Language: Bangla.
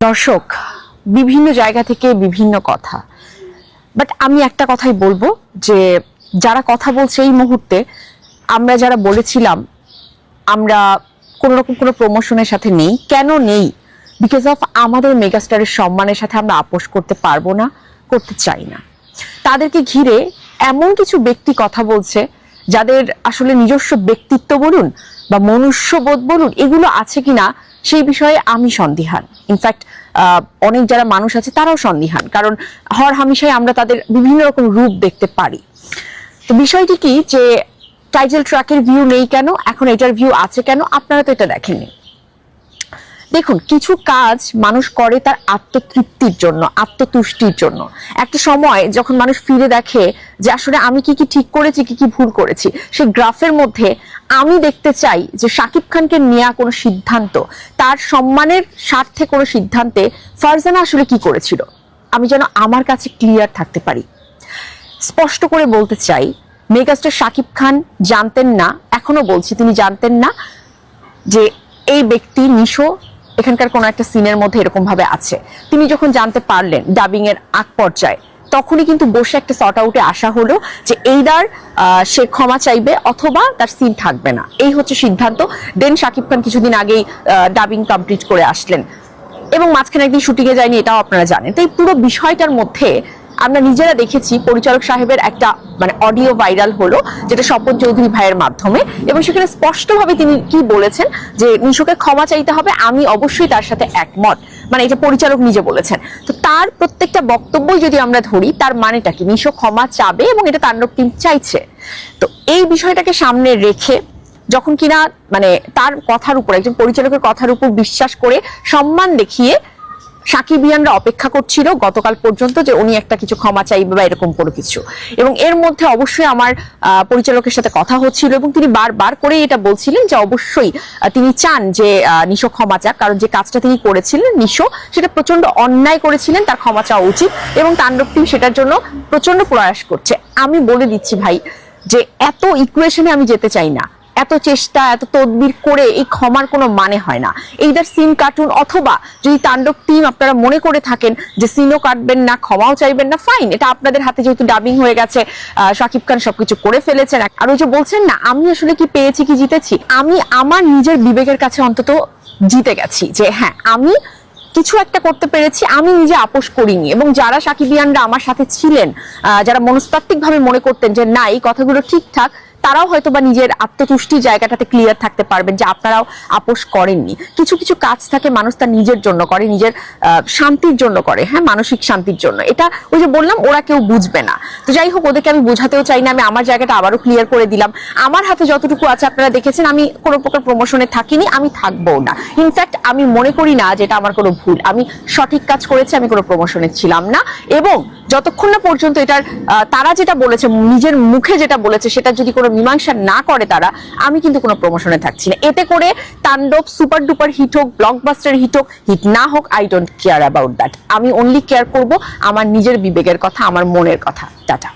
দর্শক, বিভিন্ন জায়গা থেকে বিভিন্ন কথা। বাট আমি একটা কথাই বলব যে, যারা কথা বলছে এই মুহূর্তে, আমরা যারা বলেছিলাম, আমরা কোনো রকম কোনো প্রমোশনের সাথে নেই। কেন নেই? বিকজ অফ আমাদের মেগাস্টারের সম্মানের সাথে আমরা আপোষ করতে পারব না, করতে চাই না। তাদেরকে ঘিরে এমন কিছু ব্যক্তি কথা বলছে, যাদের আসলে নিজস্ব ব্যক্তিত্ব বলুন বা মনুষ্যবোধ বলুন, এগুলো আছে কিনা সেই বিষয়ে আমি সন্দিহান। ইনফ্যাক্ট অনেক যারা মানুষ আছে, তারাও সন্দিহান। কারণ হর হামেশাই আমরা তাদের বিভিন্ন রকম রূপ দেখতে পারি। তো বিষয়টি কি যে টাইটেল ট্র্যাকের ভিউ নেই কেন? এখন এটার ভিউ আছে কেন? আপনারা তো এটা দেখেননি। দেখুন, কিছু কাজ মানুষ করে তার আত্মতৃপ্তির জন্য, আত্মতুষ্টির জন্য। একটা সময় যখন মানুষ ফিরে দেখে যে আসলে আমি কি কি ঠিক করেছি, কি কি ভুল করেছি সেই গ্রাফের মধ্যে আমি দেখতে চাই যে শাকিব খানকে নেওয়া কোনো সিদ্ধান্ত, তার সম্মানের স্বার্থে কোনো সিদ্ধান্তে ফারজানা আসলে কি করেছিল? আমি যেন আমার কাছে ক্লিয়ার থাকতে পারি। স্পষ্ট করে বলতে চাই, মেগাস্টার শাকিব খান জানতেন না, এখনও বলছি, তিনি জানতেন না যে এই ব্যক্তি নিশো এখানকার কোনো একটা সিনের মধ্যে এরকম ভাবে আছে। তিনি যখন জানতে পারলেন ডাবিং এর আগ পর্যায়ে, তখনই কিন্তু বসে একটা সর্ট আউটে আসা হলো যে এইদার সে ক্ষমা চাইবে অথবা তার সিন থাকবে না। এই হচ্ছে সিদ্ধান্ত। দেন শাকিব খান কিছুদিন আগেই ডাবিং কমপ্লিট করে আসলেন। এবং মাঝখানে একদিন শুটিংয়ে যায়নি, এটাও আপনারা জানেন। তো এই পুরো বিষয়টার মধ্যে আমরা নিজেরা দেখেছি পরিচালক সাহেবের একটা মানে অডিও ভাইরাল হলো, যেটা স্বপন চৌধুরী ভাইয়ের মাধ্যমে। এবং সেখানে স্পষ্টভাবে তিনি কি বলেছেন, যে নিশোকে ক্ষমা চাইতে হবে, আমি অবশ্যই তার সাথে একমত। মানে এটা পরিচালক নিজে বলেছেন। তো তার প্রত্যেকটা বক্তব্যই যদি আমরা ধরি, তার মানেটা কি? নিশো ক্ষমা চাবে এবং এটা তাণ্ডব টিম চাইছে। তো এই বিষয়টাকে সামনে রেখে, যখন কিনা মানে তার কথার উপর, একজন পরিচালকের কথার উপর বিশ্বাস করে সম্মান দেখিয়ে সাকিবিয়ানরা অপেক্ষা করছিল গতকাল পর্যন্ত যে উনি একটা কিছু ক্ষমা চাইবে বা এরকম কোনো কিছু। এবং এর মধ্যে অবশ্যই আমার পরিচালকের সাথে কথা হচ্ছিল এবং তিনি বারবার করে এটা বলছিলেন যে অবশ্যই তিনি চান যে নিশো ক্ষমা চাক। কারণ যে কাজটা তিনি করেছিলেন, নিশো, সেটা প্রচণ্ড অন্যায় করেছিলেন, তার ক্ষমা চাওয়া উচিত এবং তাণ্ডব টিম সেটার জন্য প্রচণ্ড প্রয়াস করছে। আমি বলে দিচ্ছি ভাই যে এত ইকুয়েশনে আমি যেতে চাই না। এত চেষ্টা, এত তদবির করে এই ক্ষমার কোনো মানে হয় না। এইটার সিন কার্টুন অথবা যদি তাণ্ডব টিম আপনারা মনে করে থাকেন যে সিনও কাটবেন না, ক্ষমাও চাইবেন না ফাইন এটা আপনাদের হাতে যেহেতু ডাবিং হয়ে গেছে শাকিব খান সবকিছু করে ফেলেছেন। আর ওই যে বলছেন না, আমি আসলে কি পেয়েছি, কি জিতেছি? আমি আমার নিজের বিবেকের কাছে অন্তত জিতে গেছি যে হ্যাঁ আমি কিছু একটা করতে পেরেছি, আমি নিজে আপোষ করিনি। এবং যারা সাকিবিয়ানরা আমার সাথে ছিলেন যারা মনস্তাত্ত্বিক ভাবে মনে করতেন যে না, এই কথাগুলো ঠিকঠাক তারাও হয়তো বা নিজের আত্মতুষ্টির জায়গাটাতে ক্লিয়ার থাকতে পারবেন যে আপনারাও আপোষ করেননি। কিছু কিছু কাজ থাকে মানুষ তার নিজের জন্য করে, নিজের শান্তির জন্য করে হ্যাঁ মানসিক শান্তির জন্য। এটা ওই যে বললাম, ওরা কেউ বুঝবে না। তো যাই হোক, ওদেরকে আমি বোঝাতেও চাই না, আমি আমার জায়গাটা আবারও ক্লিয়ার করে দিলাম। আমার হাতে যতটুকু আছে আপনারা দেখেছেন, আমি কোনো প্রকার প্রমোশনে থাকিনি, আমি থাকব না। ইনফ্যাক্ট আমি মনে করি না যেটা আমার কোনো ভুল। আমি সঠিক কাজ করেছি, আমি কোনো প্রমোশনে ছিলাম না। এবং যতক্ষণ না পর্যন্ত এটার তারা যেটা বলেছে, নিজের মুখে যেটা বলেছে, সেটা যদি কোনো মীমাংসা না করে তারা, আমি কিন্তু কোনো প্রমোশনে থাকছি না। এতে করে তাণ্ডব সুপার ডুপার হিট হোক ব্লকবাস্টার হিট হোক হিট না হোক I don't care about that আমি অনলি কেয়ার করব আমার নিজের বিবেকের কথা, আমার মনের কথা। টাটা।